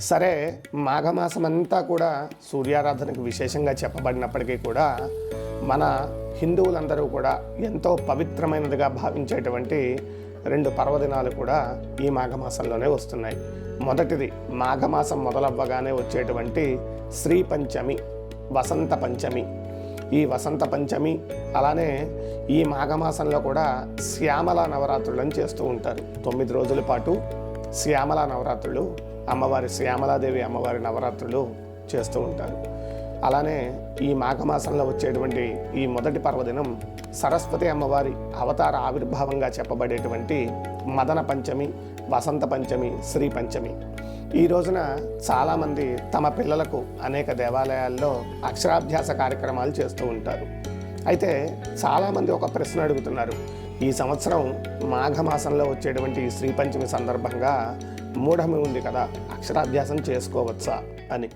సరే మాఘమాసం అంతా కూడా సూర్యారాధనకు విశేషంగా చెప్పబడినప్పటికీ కూడా మన హిందువులందరూ కూడా ఎంతో పవిత్రమైనదిగా భావించేటువంటి రెండు పర్వదినాలు కూడా ఈ మాఘమాసంలోనే వస్తున్నాయి. మొదటిది మాఘమాసం మొదలవ్వగానే వచ్చేటువంటి శ్రీ పంచమి వసంత పంచమి. ఈ వసంత పంచమి అలానే ఈ మాఘమాసంలో కూడా శ్యామల నవరాత్రులను చేస్తూ ఉంటారు. తొమ్మిది రోజుల పాటు శ్యామల నవరాత్రులు అమ్మవారి శ్యామలాదేవి అమ్మవారి నవరాత్రులు చేస్తూ ఉంటారు. అలానే ఈ మాఘమాసంలో వచ్చేటువంటి ఈ మొదటి పర్వదినం సరస్వతి అమ్మవారి అవతార ఆవిర్భావంగా చెప్పబడేటువంటి మదన పంచమి వసంత పంచమి శ్రీ పంచమి. ఈ రోజున చాలామంది తమ పిల్లలకు అనేక దేవాలయాల్లో అక్షరాభ్యాస కార్యక్రమాలు చేస్తూ ఉంటారు. అయితే చాలామంది ఒక ప్రశ్న అడుగుతున్నారు. ఈ సంవత్సరం మాఘమాసంలో వచ్చేటువంటి ఈ శ్రీ పంచమి సందర్భంగా మూఢమి ఉంది కదా అక్షరాభ్యాసం చేసుకోవచ్చా అని.